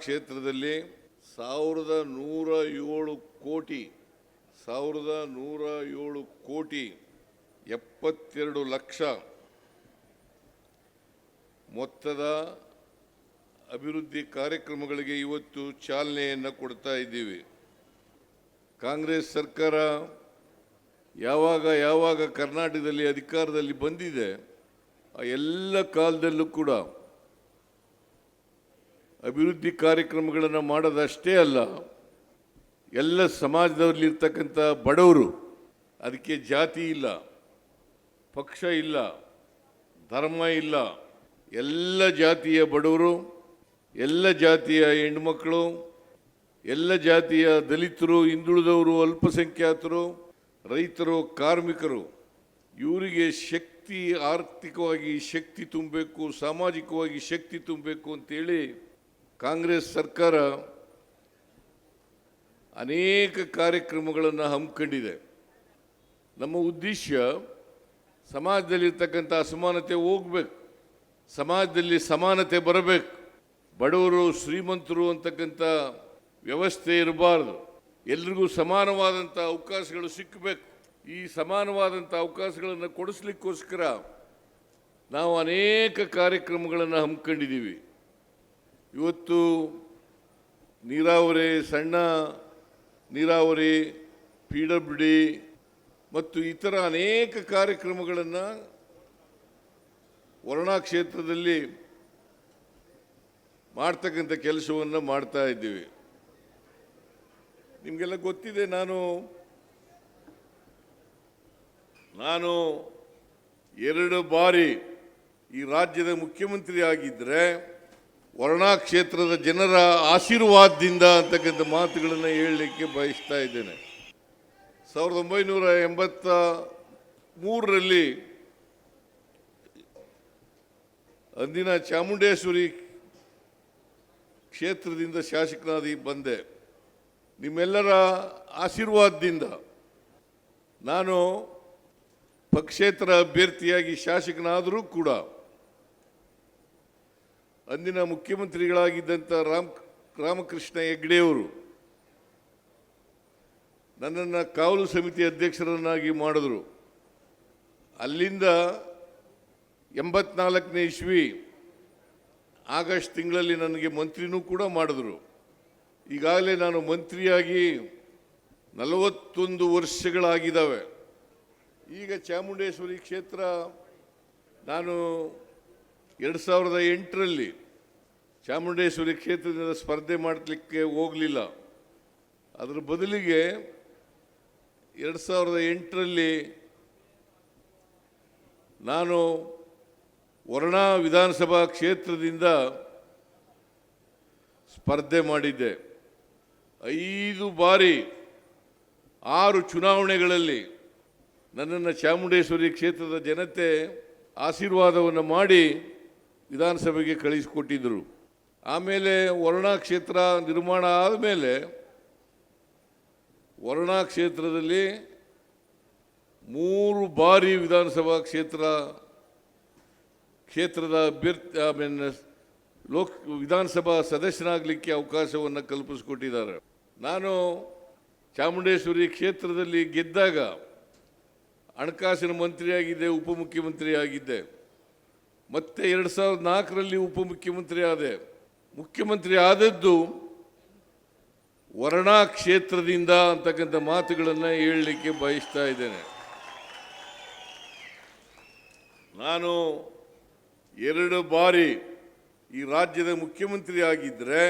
ಕ್ಷೇತ್ರದಲ್ಲಿ ಸಾವಿರದ ನೂರ ಏಳು ಕೋಟಿ, ಸಾವಿರದ ನೂರ ಏಳು ಕೋಟಿ ಎಪ್ಪತ್ತೆರಡು ಲಕ್ಷ ಮೊತ್ತದ ಅಭಿವೃದ್ಧಿ ಕಾರ್ಯಕ್ರಮಗಳಿಗೆ ಇವತ್ತು ಚಾಲನೆಯನ್ನು ಕೊಡ್ತಾ ಇದ್ದೀವಿ. ಕಾಂಗ್ರೆಸ್ ಸರ್ಕಾರ ಯಾವಾಗ ಯಾವಾಗ ಕರ್ನಾಟಕದಲ್ಲಿ ಅಧಿಕಾರದಲ್ಲಿ ಬಂದಿದೆ, ಆ ಎಲ್ಲ ಕಾಲದಲ್ಲೂ ಕೂಡ ಅಭಿವೃದ್ಧಿ ಕಾರ್ಯಕ್ರಮಗಳನ್ನು ಮಾಡೋದಷ್ಟೇ ಅಲ್ಲ, ಎಲ್ಲ ಸಮಾಜದಲ್ಲಿರ್ತಕ್ಕಂಥ ಬಡವರು, ಅದಕ್ಕೆ ಜಾತಿ ಇಲ್ಲ, ಪಕ್ಷ ಇಲ್ಲ, ಧರ್ಮ ಇಲ್ಲ, ಎಲ್ಲ ಜಾತಿಯ ಬಡವರು, ಎಲ್ಲ ಜಾತಿಯ ಹೆಣ್ಮಕ್ಕಳು ಎಲ್ಲ ಜಾತಿಯ ದಲಿತರು, ಹಿಂದುಳಿದವರು, ಅಲ್ಪಸಂಖ್ಯಾತರು, ರೈತರು, ಕಾರ್ಮಿಕರು, ಇವರಿಗೆ ಶಕ್ತಿ, ಆರ್ಥಿಕವಾಗಿ ಶಕ್ತಿ ತುಂಬಬೇಕು, ಸಾಮಾಜಿಕವಾಗಿ ಶಕ್ತಿ ತುಂಬಬೇಕು ಅಂತೇಳಿ ಕಾಂಗ್ರೆಸ್ ಸರ್ಕಾರ ಅನೇಕ ಕಾರ್ಯಕ್ರಮಗಳನ್ನು ಹಮ್ಮಿಕೊಂಡಿದೆ. ನಮ್ಮ ಉದ್ದೇಶ ಸಮಾಜದಲ್ಲಿರ್ತಕ್ಕಂಥ ಅಸಮಾನತೆ ಹೋಗ್ಬೇಕು. ಸಮಾಜದಲ್ಲಿ ಸಮಾನತೆ ಬರಬೇಕು. ಬಡವರು ಶ್ರೀಮಂತರು ಅಂತಕ್ಕಂಥ ವ್ಯವಸ್ಥೆ ಇರಬಾರ್ದು. ಎಲ್ರಿಗೂ ಸಮಾನವಾದಂಥ ಅವಕಾಶಗಳು ಸಿಕ್ಕಬೇಕು ಈ ಸಮಾನವಾದಂಥ ಅವಕಾಶಗಳನ್ನು ಕೊಡಿಸ್ಲಿಕ್ಕೋಸ್ಕರ ನಾವು ಅನೇಕ ಕಾರ್ಯಕ್ರಮಗಳನ್ನು ಹಮ್ಮಿಕೊಂಡಿದ್ದೀವಿ. ಇವತ್ತು ನೀರಾವರಿ ಸಣ್ಣ ನೀರಾವರಿ ಪಿ ಡಬ್ಲ್ಯೂ ಡಿ ಮತ್ತು ಇತರ ಅನೇಕ ಕಾರ್ಯಕ್ರಮಗಳನ್ನು ವರ್ಣಾ ಕ್ಷೇತ್ರದಲ್ಲಿ ಮಾಡ್ತಕ್ಕಂಥ ಕೆಲಸವನ್ನು ಮಾಡ್ತಾ ಇದ್ದೀವಿ. ನಿಮಗೆಲ್ಲ ಗೊತ್ತಿದೆ, ನಾನು ನಾನು ಎರಡು ಬಾರಿ ಈ ರಾಜ್ಯದ ಮುಖ್ಯಮಂತ್ರಿ ಆಗಿದ್ದರೆ ವರ್ಣಾ ಕ್ಷೇತ್ರದ ಜನರ ಆಶೀರ್ವಾದದಿಂದ ಅಂತಕ್ಕಂಥ ಮಾತುಗಳನ್ನು ಹೇಳಲಿಕ್ಕೆ ಬಯಸ್ತಾ ಇದ್ದೇನೆ. ಸಾವಿರದ ಒಂಬೈನೂರ ಎಂಬತ್ತ ಮೂರರಲ್ಲಿ ಅಂದಿನ ಚಾಮುಂಡೇಶ್ವರಿ ಕ್ಷೇತ್ರದಿಂದ ಶಾಸಕನಾಗಿ ಬಂದೆ. ನಿಮ್ಮೆಲ್ಲರ ಆಶೀರ್ವಾದದಿಂದ ನಾನು ಪಕ್ಷೇತರ ಅಭ್ಯರ್ಥಿಯಾಗಿ ಶಾಸಕನಾದರೂ ಕೂಡ ಅಂದಿನ ಮುಖ್ಯಮಂತ್ರಿಗಳಾಗಿದ್ದಂಥ ರಾಮ್, ರಾಮಕೃಷ್ಣ ಹೆಗ್ಡೆಯವರು ನನ್ನನ್ನು ಕಾವಲು ಸಮಿತಿ ಅಧ್ಯಕ್ಷರನ್ನಾಗಿ ಮಾಡಿದ್ರು. ಅಲ್ಲಿಂದ ಎಂಬತ್ನಾಲ್ಕನೇ ಇಸ್ವಿ ಆಗಸ್ಟ್ ತಿಂಗಳಲ್ಲಿ ನನಗೆ ಮಂತ್ರಿನೂ ಕೂಡ ಮಾಡಿದ್ರು. ಈಗಾಗಲೇ ನಾನು ಮಂತ್ರಿಯಾಗಿ ನಲವತ್ತೊಂದು ವರ್ಷಗಳಾಗಿದ್ದಾವೆ. ಈಗ ಚಾಮುಂಡೇಶ್ವರಿ ಕ್ಷೇತ್ರ ನಾನು ಎರಡು ಸಾವಿರದ ಎಂಟರಲ್ಲಿ ಚಾಮುಂಡೇಶ್ವರಿ ಕ್ಷೇತ್ರದಿಂದ ಸ್ಪರ್ಧೆ ಮಾಡಲಿಕ್ಕೆ ಹೋಗಲಿಲ್ಲ. ಅದರ ಬದಲಿಗೆ ಎರಡು ಸಾವಿರದ ಎಂಟರಲ್ಲಿ ನಾನು ವರ್ಣಾ ವಿಧಾನಸಭಾ ಕ್ಷೇತ್ರದಿಂದ ಸ್ಪರ್ಧೆ ಮಾಡಿದ್ದೆ. ಐದು ಬಾರಿ ಆರು ಚುನಾವಣೆಗಳಲ್ಲಿ ನನ್ನನ್ನು ಚಾಮುಂಡೇಶ್ವರಿ ಕ್ಷೇತ್ರದ ಜನತೆ ಆಶೀರ್ವಾದವನ್ನು ಮಾಡಿ ವಿಧಾನಸಭೆಗೆ ಕಳಿಸಿಕೊಟ್ಟಿದ್ದರು ಆಮೇಲೆ ವರ್ಣಾ ಕ್ಷೇತ್ರ ನಿರ್ಮಾಣ ಆದಮೇಲೆ ವರ್ಣಾ ಕ್ಷೇತ್ರದಲ್ಲಿ ಮೂರು ಬಾರಿ ವಿಧಾನಸಭಾ ಕ್ಷೇತ್ರ, ಕ್ಷೇತ್ರದ ಅಭ್ಯರ್ಥಿ ಆಮೇಲೆ ಲೋಕ್, ವಿಧಾನಸಭಾ ಸದಸ್ಯನಾಗಲಿಕ್ಕೆ ಅವಕಾಶವನ್ನು ಕಲ್ಪಿಸಿಕೊಟ್ಟಿದ್ದಾರೆ. ನಾನು ಚಾಮುಂಡೇಶ್ವರಿ ಕ್ಷೇತ್ರದಲ್ಲಿ ಗೆದ್ದಾಗ ಹಣಕಾಸಿನ ಮಂತ್ರಿಯಾಗಿದ್ದೆ ಉಪಮುಖ್ಯಮಂತ್ರಿ ಆಗಿದ್ದೆ ಮತ್ತೆ ಎರಡು ಸಾವಿರದ ನಾಲ್ಕರಲ್ಲಿ ಉಪಮುಖ್ಯಮಂತ್ರಿ ಆದೆ ಮುಖ್ಯಮಂತ್ರಿ ಆದದ್ದು ವರ್ಣಾ ಕ್ಷೇತ್ರದಿಂದ ಅಂತಕ್ಕಂಥ ಮಾತುಗಳನ್ನು ಹೇಳಲಿಕ್ಕೆ ಬಯಸ್ತಾ ಇದ್ದೇನೆ. ನಾನು ಎರಡು ಬಾರಿ ಈ ರಾಜ್ಯದ ಮುಖ್ಯಮಂತ್ರಿ ಆಗಿದ್ದರೆ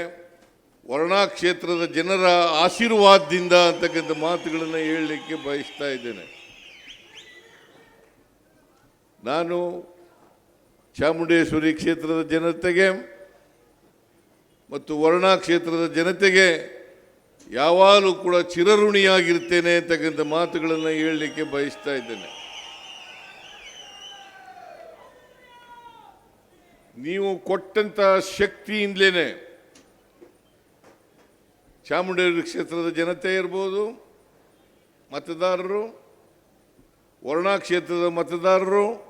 ವರ್ಣಾ ಕ್ಷೇತ್ರದ ಜನರ ಆಶೀರ್ವಾದದಿಂದ ಅಂತಕ್ಕಂಥ ಮಾತುಗಳನ್ನು ಹೇಳಲಿಕ್ಕೆ ಬಯಸ್ತಾ ಇದ್ದೇನೆ. ನಾನು ಚಾಮುಂಡೇಶ್ವರಿ ಕ್ಷೇತ್ರದ ಜನತೆಗೆ ಮತ್ತು ವರ್ಣಾ ಕ್ಷೇತ್ರದ ಜನತೆಗೆ ಯಾವಾಗಲೂ ಕೂಡ ಚಿರಋಣಿಯಾಗಿರ್ತೇನೆ ಅಂತಕ್ಕಂಥ ಮಾತುಗಳನ್ನು ಹೇಳಲಿಕ್ಕೆ ಬಯಸ್ತಾ ಇದ್ದೇನೆ. ನೀವು ಕೊಟ್ಟಂತ ಶಕ್ತಿಯಿಂದಲೇ ಚಾಮುಂಡೇಶ್ವರಿ ಕ್ಷೇತ್ರದ ಜನತೆ ಇರ್ಬೋದು, ಮತದಾರರು, ವರ್ಣಾ ಕ್ಷೇತ್ರದ ಮತದಾರರು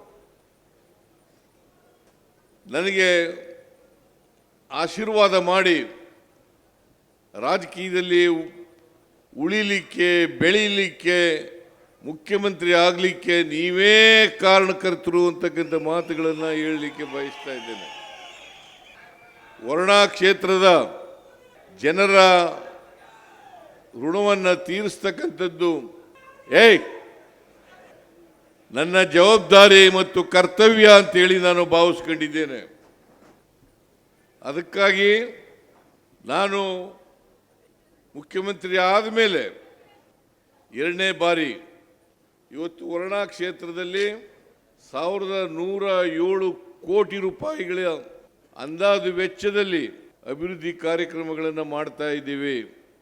ನನಗೆ ಆಶೀರ್ವಾದ ಮಾಡಿ ರಾಜಕೀಯದಲ್ಲಿ ಉಳಿಲಿಕ್ಕೆ, ಬೆಳೀಲಿಕ್ಕೆ, ಮುಖ್ಯಮಂತ್ರಿ ಆಗಲಿಕ್ಕೆ ನೀವೇ ಕಾರಣಕರ್ತರು ಅಂತಕ್ಕಂಥ ಮಾತುಗಳನ್ನು ಹೇಳಲಿಕ್ಕೆ ಬಯಸ್ತಾ ಇದ್ದೇನೆ. ವರ್ಣಾ ಕ್ಷೇತ್ರದ ಜನರ ಋಣವನ್ನು ತೀರಿಸ್ತಕ್ಕಂಥದ್ದು, ಏಯ್! ನನ್ನ ಜವಾಬ್ದಾರಿ ಮತ್ತು ಕರ್ತವ್ಯ ಅಂತೇಳಿ ನಾನು ಭಾವಿಸ್ಕೊಂಡಿದ್ದೇನೆ. ಅದಕ್ಕಾಗಿ ನಾನು ಮುಖ್ಯಮಂತ್ರಿ ಆದಮೇಲೆ ಎರಡನೇ ಬಾರಿ ಇವತ್ತು ವರ್ಣಾ ಕ್ಷೇತ್ರದಲ್ಲಿ ಸಾವಿರದ ನೂರ ಏಳು ಕೋಟಿ ರೂಪಾಯಿಗಳ ಅಂದಾಜು ವೆಚ್ಚದಲ್ಲಿ ಅಭಿವೃದ್ಧಿ ಕಾರ್ಯಕ್ರಮಗಳನ್ನು ಮಾಡ್ತಾ ಇದ್ದೀವಿ.